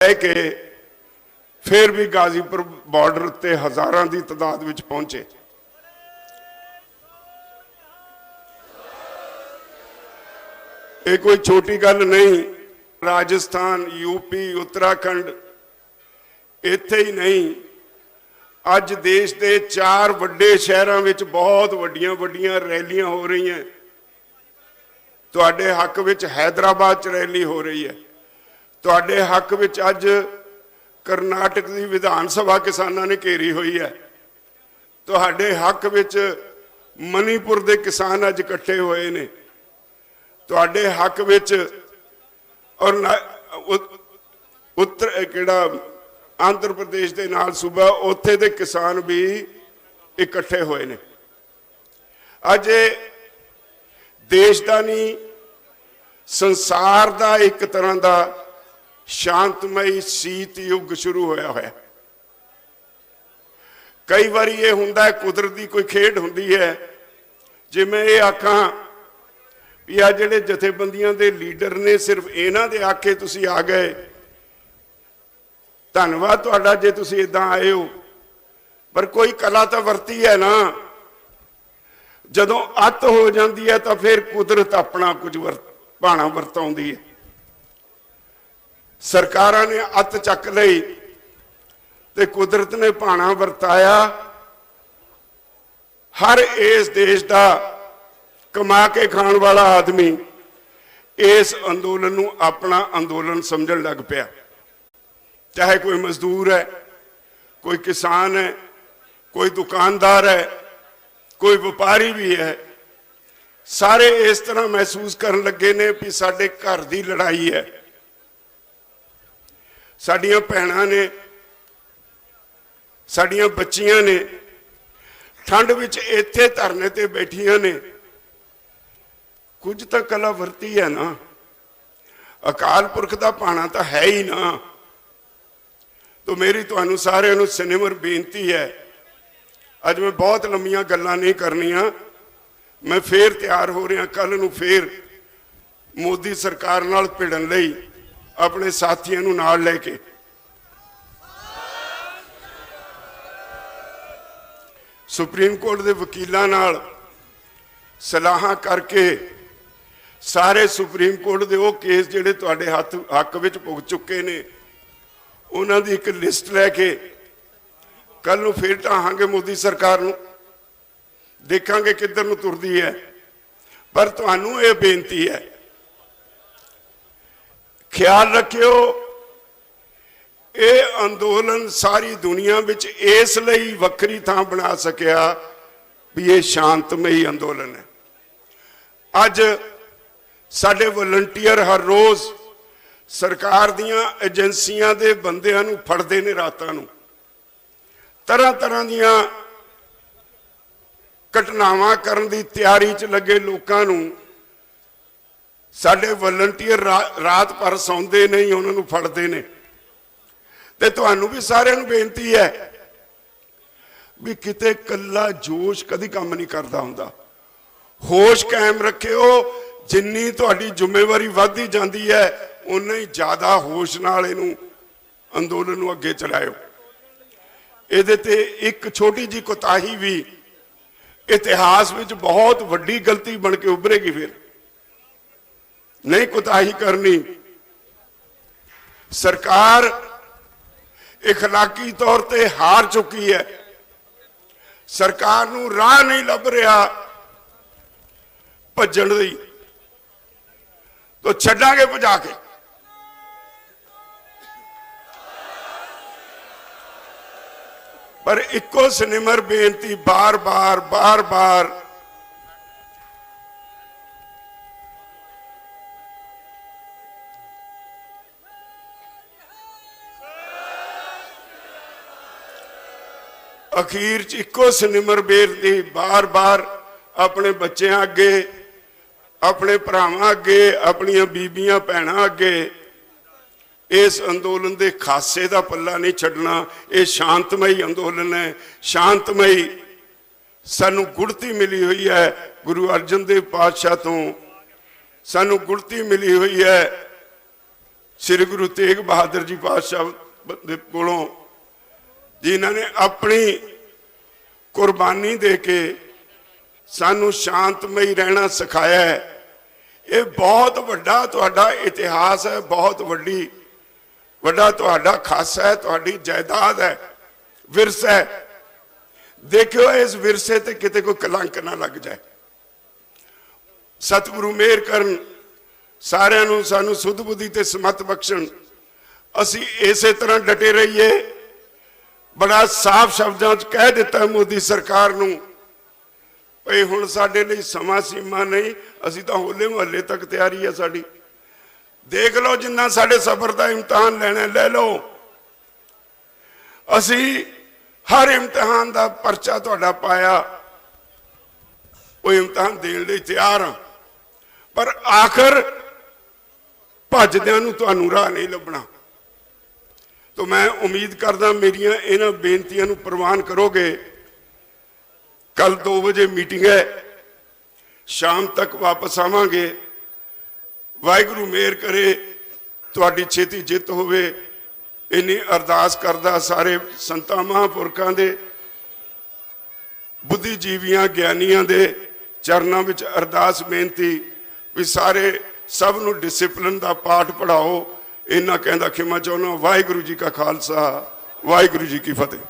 ਲੈ ਕੇ ਫਿਰ ਵੀ ਗਾਜ਼ੀਪੁਰ ਬਾਰਡਰ ਤੇ ਹਜ਼ਾਰਾਂ ਦੀ ਤਦਾਦ ਵਿੱਚ ਪਹੁੰਚੇ। ਇਹ ਕੋਈ ਛੋਟੀ ਗੱਲ ਨਹੀਂ, ਰਾਜਸਥਾਨ ਯੂਪੀ ਉੱਤਰਾਖੰਡ, ਇੱਥੇ ਹੀ ਨਹੀਂ। ਅੱਜ ਦੇਸ਼ ਦੇ ਚਾਰ ਵੱਡੇ ਸ਼ਹਿਰਾਂ ਵਿੱਚ ਬਹੁਤ ਵੱਡੀਆਂ ਵੱਡੀਆਂ ਰੈਲੀਆਂ ਹੋ ਰਹੀਆਂ। ਤੁਹਾਡੇ ਹੱਕ ਵਿੱਚ ਹైదరాబాద్ 'ਚ ਰੈਲੀ ਹੋ ਰਹੀ ਹੈ। ਤੁਹਾਡੇ ਹੱਕ ਵਿੱਚ ਅੱਜ ਕਰਨਾਟਕ ਦੀ ਵਿਧਾਨ ਸਭਾ ਕਿਸਾਨਾਂ ਨੇ ਘੇਰੀ ਹੋਈ ਹੈ। ਤੁਹਾਡੇ ਹੱਕ ਵਿੱਚ ਮਨੀਪੁਰ ਦੇ ਕਿਸਾਨ ਅੱਜ ਇਕੱਠੇ ਹੋਏ ਨੇ। ਤੁਹਾਡੇ ਹੱਕ ਵਿੱਚ ਔਰ ਉੱਤਰ ਕਿਹੜਾ, ਆਂਧਰ ਪ੍ਰਦੇਸ਼ ਦੇ ਨਾਲ ਸੂਬਾ, ਉੱਥੇ ਦੇ ਕਿਸਾਨ ਵੀ ਇਕੱਠੇ ਹੋਏ ਨੇ। ਅੱਜ ਇਹ ਦੇਸ਼ ਦਾ ਨਹੀਂ, ਸੰਸਾਰ ਦਾ ਇੱਕ ਤਰ੍ਹਾਂ ਦਾ ਸ਼ਾਂਤਮਈ ਸ਼ੀਤ ਯੁੱਗ ਸ਼ੁਰੂ ਹੋਇਆ ਹੋਇਆ। ਕਈ ਵਾਰੀ ਇਹ ਹੁੰਦਾ ਹੈ ਕੁਦਰਤ ਦੀ ਕੋਈ ਖੇਡ ਹੁੰਦੀ ਹੈ। ਜਿਵੇਂ ਇਹ ਆਖਾਂ ਵੀ ਆ ਜਿਹੜੇ ਜਥੇਬੰਦੀਆਂ ਦੇ ਲੀਡਰ ਨੇ, ਸਿਰਫ ਇਹਨਾਂ ਦੇ ਆਖੇ ਤੁਸੀਂ ਆ ਗਏ। ਧੰਨਵਾਦ ਤੁਹਾਡਾ ਜੇ ਤੁਸੀਂ ਇਦਾਂ ਆਏ ਹੋ। ਪਰ ਕੋਈ ਕਲਾ ਤਾਂ ਵਰਤੀ ਹੈ ਨਾ। ਜਦੋਂ ਅੱਤ ਹੋ ਜਾਂਦੀ ਹੈ ਤਾਂ ਫਿਰ ਕੁਦਰਤ ਆਪਣਾ ਕੁਝ ਵਰ, ਭਾਣਾ ਵਰਤਾਉਂਦੀ ਹੈ। ਸਰਕਾਰਾਂ ਨੇ ਅੱਤ ਚੱਕ ਲਈ ਤੇ ਕੁਦਰਤ ਨੇ ਭਾਣਾ ਵਰਤਾਇਆ। ਹਰ ਇਸ ਦੇਸ਼ ਦਾ ਕਮਾ ਕੇ ਖਾਣ ਵਾਲਾ ਆਦਮੀ ਇਸ ਅੰਦੋਲਨ ਨੂੰ ਆਪਣਾ ਅੰਦੋਲਨ ਸਮਝਣ ਲੱਗ ਪਿਆ। ਚਾਹੇ ਕੋਈ ਮਜ਼ਦੂਰ ਹੈ, ਕੋਈ ਕਿਸਾਨ ਹੈ, ਕੋਈ ਦੁਕਾਨਦਾਰ ਹੈ, ਕੋਈ ਵਪਾਰੀ ਵੀ ਹੈ, ਸਾਰੇ ਇਸ ਤਰ੍ਹਾਂ ਮਹਿਸੂਸ ਕਰਨ ਲੱਗੇ ਨੇ ਵੀ ਸਾਡੇ ਘਰ ਦੀ ਲੜਾਈ ਹੈ। ਸਾਡੀਆਂ ਭੈਣਾਂ ਨੇ, ਸਾਡੀਆਂ ਬੱਚੀਆਂ ਨੇ, ਠੰਡ ਵਿੱਚ ਇੱਥੇ ਧਰਨੇ ਤੇ ਬੈਠੀਆਂ ਨੇ। ਕੁਝ ਤਾਂ ਕਲਾ ਵਰਤੀ ਹੈ ਨਾ। ਅਕਾਲ ਪੁਰਖ ਦਾ ਪਾਣਾ ਤਾਂ ਹੈ ਹੀ ਨਾ। ਤੋ ਮੇਰੀ ਤੁਹਾਨੂੰ ਸਾਰਿਆਂ ਨੂੰ ਸਿਨੇਮਰ ਬੇਨਤੀ ਹੈ, ਅੱਜ ਮੈਂ ਬਹੁਤ ਲੰਮੀਆਂ ਗੱਲਾਂ ਨਹੀਂ ਕਰਨੀਆਂ। ਮੈਂ ਫੇਰ ਤਿਆਰ ਹੋ ਰਿਹਾ ਕੱਲ ਨੂੰ ਫੇਰ ਮੋਦੀ ਸਰਕਾਰ ਨਾਲ ਭਿੜਨ ਲਈ। ਆਪਣੇ ਸਾਥੀਆਂ ਨੂੰ ਨਾਲ ਲੈ ਕੇ। ਸੁਪਰੀਮ ਕੋਰਟ ਦੇ ਵਕੀਲਾਂ ਨਾਲ ਸਲਾਹਾਂ ਕਰਕੇ ਸਾਰੇ ਸੁਪਰੀਮ ਕੋਰਟ ਦੇ ਉਹ ਕੇਸ ਜਿਹੜੇ ਤੁਹਾਡੇ ਹੱਥ, ਹੱਕ ਵਿੱਚ ਭੁਗ ਚੁੱਕੇ ਨੇ, ਉਹਨਾਂ ਦੀ ਇੱਕ ਲਿਸਟ ਲੈ ਕੇ ਕੱਲ ਨੂੰ ਫੇਰ ਢਾਹਾਂਗੇ ਮੋਦੀ ਸਰਕਾਰ ਨੂੰ। ਦੇਖਾਂਗੇ ਕਿੱਧਰ ਨੂੰ ਤੁਰਦੀ ਹੈ। ਪਰ ਤੁਹਾਨੂੰ ਇਹ ਬੇਨਤੀ ਹੈ ਖਿਆਲ ਰੱਖਿਓ, ਇਹ ਅੰਦੋਲਨ ਸਾਰੀ ਦੁਨੀਆ ਵਿੱਚ ਇਸ ਲਈ ਵੱਖਰੀ ਥਾਂ ਬਣਾ ਸਕਿਆ ਵੀ ਇਹ ਸ਼ਾਂਤਮਈ ਅੰਦੋਲਨ ਹੈ। ਅੱਜ ਸਾਡੇ ਵਲੰਟੀਅਰ ਹਰ ਰੋਜ਼ ਸਰਕਾਰ ਦੀਆਂ ਏਜੰਸੀਆਂ ਦੇ ਬੰਦਿਆਂ ਨੂੰ ਫੜਦੇ ਨੇ ਰਾਤਾਂ ਨੂੰ। ਤਰ੍ਹਾਂ ਤਰ੍ਹਾਂ ਦੀਆਂ ਘਟਨਾਵਾਂ ਕਰਨ ਦੀ ਤਿਆਰੀ 'ਚ ਲੱਗੇ ਲੋਕਾਂ ਨੂੰ ਸਾਡੇ ਵਲੰਟੀਅਰ ਰਾਤ ਭਰ ਸੌਂਦੇ ਨਹੀਂ ਉਹਨਾਂ ਨੂੰ ਫੜਦੇ ਨੇ। ਤੇ ਤੁਹਾਨੂੰ ਵੀ ਸਾਰਿਆਂ ਨੂੰ ਬੇਨਤੀ ਹੈ ਵੀ ਕਿਤੇ ਕੱਲਾ ਜੋਸ਼ ਕਦੀ ਕੰਮ ਨਹੀਂ ਕਰਦਾ ਹੁੰਦਾ। ਹੋਸ਼ ਕਾਇਮ ਰੱਖਿਓ, ਜਿੰਨੀ ਤੁਹਾਡੀ ਜ਼ਿੰਮੇਵਾਰੀ ਵੱਧਦੀ ਜਾਂਦੀ ਹੈ ਉਨਾ ਹੀ ਜ਼ਿਆਦਾ ਹੋਸ਼ ਨਾਲ ਇਹਨੂੰ ਅੰਦੋਲਨ ਨੂੰ ਅੱਗੇ ਚਲਾਇਓ। ਇਹਦੇ ਤੇ ਇੱਕ ਛੋਟੀ ਜੀ ਕੋਤਾਹੀ ਵੀ ਇਤਿਹਾਸ ਵਿੱਚ ਬਹੁਤ ਵੱਡੀ ਗਲਤੀ ਬਣ ਕੇ ਉਭਰੇਗੀ ਫਿਰ। नहीं कुताही करनी। सरकार इखलाकी तौर पर हार चुकी है। सरकार राह नहीं लग रहा भजन तो छड़ा के भजा के पर एको सिनेमर बेनती बार बार बार, बार ਅਖੀਰ ਚ ਇੱਕੋ ਸਿਨੇਮਰ ਬੇਨਤੀ ਬਾਰ-ਬਾਰ ਆਪਣੇ ਬੱਚਿਆਂ ਅੱਗੇ, ਆਪਣੇ ਭਰਾਵਾਂ ਅੱਗੇ, ਆਪਣੀਆਂ ਬੀਬੀਆਂ, ਭੈਣਾਂ ਅੱਗੇ। ਇਸ ਅੰਦੋਲਨ ਦੇ ਖਾਸੇ ਦਾ ਪੱਲਾ ਨਹੀਂ ਛੱਡਣਾ, ਇਹ ਸ਼ਾਂਤਮਈ ਅੰਦੋਲਨ ਹੈ। ਸ਼ਾਂਤਮਈ ਸਾਨੂੰ ਗੁੜਤੀ ਮਿਲੀ ਹੋਈ ਹੈ ਗੁਰੂ ਅਰਜਨ ਦੇਵ ਪਾਤਸ਼ਾਹ ਤੋਂ। ਸਾਨੂੰ ਗੁੜਤੀ ਮਿਲੀ ਹੋਈ ਹੈ ਸ੍ਰੀ ਗੁਰੂ ਤੇਗ ਬਹਾਦਰ ਜੀ ਪਾਤਸ਼ਾਹ ਦੇ ਕੋਲੋਂ, ਜਿਨ੍ਹਾਂ ਨੇ ਆਪਣੀ ਕੁਰਬਾਨੀ ਦੇ ਕੇ ਸਾਨੂੰ ਸ਼ਾਂਤਮਈ ਰਹਿਣਾ ਸਿਖਾਇਆ ਹੈ। ਇਹ ਬਹੁਤ ਵੱਡਾ ਤੁਹਾਡਾ ਇਤਿਹਾਸ ਹੈ, ਬਹੁਤ ਵੱਡੀ, ਵੱਡਾ ਤੁਹਾਡਾ ਖਾਸਾ ਹੈ, ਤੁਹਾਡੀ ਜਾਇਦਾਦ ਹੈ, ਵਿਰਸਾ ਹੈ। ਦੇਖਿਓ, ਇਸ ਵਿਰਸੇ ਤੇ ਕਿਤੇ ਕੋਈ ਕਲੰਕ ਨਾ ਲੱਗ ਜਾਏ। ਸਤਿਗੁਰੂ ਮਿਹਰ ਕਰਨ, ਸਾਰਿਆਂ ਨੂੰ ਸਾਨੂੰ ਸੁਧ ਬੁੱਧੀ ਤੇ ਸਮਤ ਬਖਸ਼ਣ। ਅਸੀਂ ਇਸੇ ਤਰ੍ਹਾਂ ਡਟੇ ਰਹੀਏ। ਬੜਾ ਸਾਫ਼ ਸ਼ਬਦਾਂ 'ਚ ਕਹਿ ਦਿੱਤਾ ਮੋਦੀ ਸਰਕਾਰ ਨੂੰ, ਭਈ ਹੁਣ ਸਾਡੇ ਲਈ ਸਮਾਂ ਸੀਮਾ ਨਹੀਂ, ਅਸੀਂ ਤਾਂ ਹੋਲੇ ਮਹੱਲੇ ਤੱਕ ਤਿਆਰੀ ਹੈ ਸਾਡੀ। ਦੇਖ ਲਓ ਜਿੰਨਾ ਸਾਡੇ ਸਫ਼ਰ ਦਾ ਇਮਤਿਹਾਨ ਲੈਣਾ, ਲੈ ਲਓ। ਅਸੀਂ ਹਰ ਇਮਤਿਹਾਨ ਦਾ ਪਰਚਾ ਤੁਹਾਡਾ ਪਾਇਆ। ਉਹ ਇਮਤਿਹਾਨ ਦੇਣ ਲਈ ਤਿਆਰ ਹਾਂ ਪਰ ਆਖਰ ਭੱਜਦਿਆਂ ਨੂੰ ਤੁਹਾਨੂੰ ਰਾਹ ਨਹੀਂ ਲੱਭਣਾ। ਤੋ ਮੈਂ ਉਮੀਦ ਕਰਦਾ ਮੇਰੀਆਂ ਇਹਨਾਂ ਬੇਨਤੀਆਂ ਨੂੰ ਪ੍ਰਵਾਨ ਕਰੋਗੇ। ਕੱਲ 2 ਵਜੇ ਮੀਟਿੰਗ ਹੈ। ਸ਼ਾਮ ਤੱਕ ਵਾਪਸ ਆਵਾਂਗੇ। ਵਾਹਿਗੁਰੂ ਮਿਹਰ ਕਰੇ, ਤੁਹਾਡੀ ਛੇਤੀ ਜਿੱਤ ਹੋਵੇ। ਇੰਨੀ ਅਰਦਾਸ ਕਰਦਾ ਸਾਰੇ ਸੰਤਾਂ ਮਹਾਂਪੁਰਖਾਂ ਦੇ, ਬੁੱਧੀਜੀਵੀਆਂ ਗਿਆਨੀਆਂ ਦੇ ਚਰਨਾਂ ਵਿੱਚ ਅਰਦਾਸ ਬੇਨਤੀ ਵੀ ਸਾਰੇ ਸਭ ਨੂੰ ਡਿਸਪਲਿਨ ਦਾ ਪਾਠ ਪੜਾਓ ਇਹਨਾਂ ਕਹਿੰਦਾ ਖਿਮਾ ਚਾਹੁੰਦਾ ਵਾਹਿਗੁਰੂ ਜੀ ਕਾ ਖਾਲਸਾ ਵਾਹਿਗੁਰੂ ਜੀ ਕੀ ਫਤਿਹ।